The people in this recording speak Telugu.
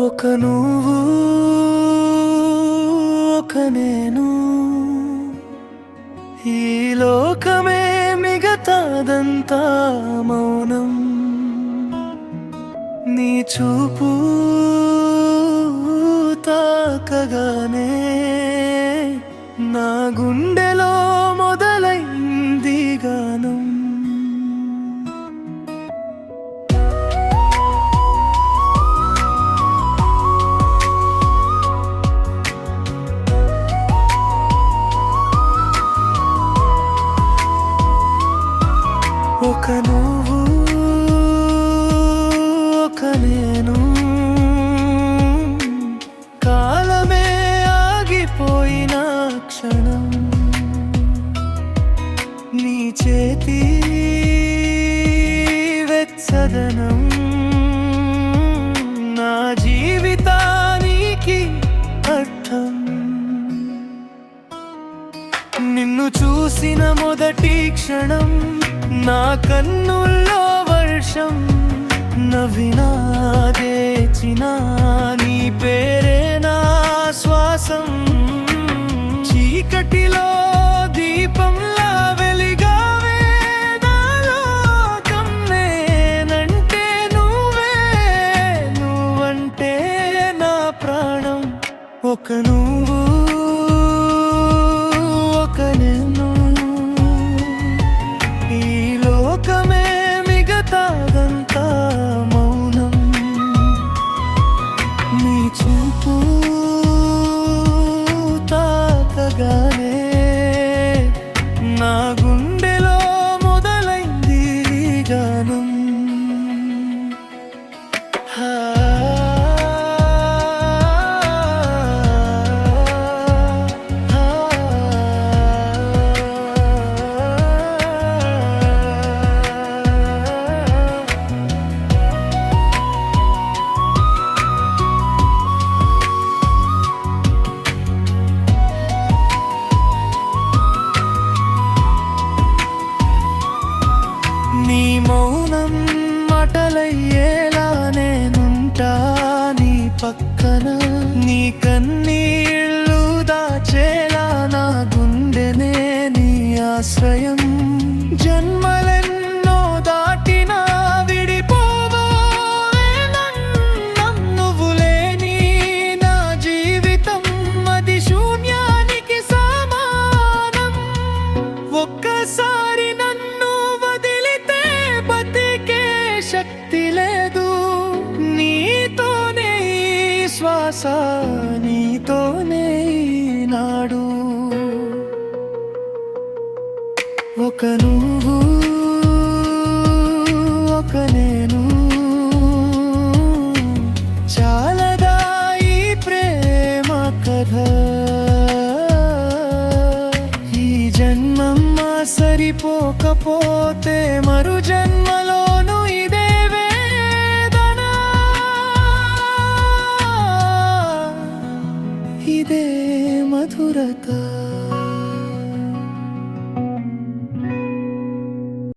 ఒక నువ్వు ఒక నేను. ఈ లోకమే మిగతాదంతా మౌనం. నీ చూపు తాకగానే నా గుండె ఒక నువ్వు ఒక నేను. కాలమే ఆగిపోయిన క్షణం. నీ చేతి వెచ్చదనం. నిన్ను చూసిన మొదటి క్షణం నా కన్నుల్లో వర్షం నవ్వినాదే చిన్న నీ పేరే నా శ్వాసం. చీకటిలో దీపంలా వెలిగావే నాలోకం నేనంటే నువ్వే నువ్వంటే నా ప్రాణం. ఒక మౌనం మటలయ్యేలా నేనుంటా నీ పక్కన. నీ కన్నీళ్ళు దాచేలా నా గుండెనే నీ ఆశ్రయం. జన్మ శ్వాస నీతోనే ఈ నాడు ఒక నువ్వు ఒక నేను. చాలదా ఈ ప్రేమ కథ? ఈ జన్మమ్మ సరిపోకపోతే మరు జన్మలోను మధురత.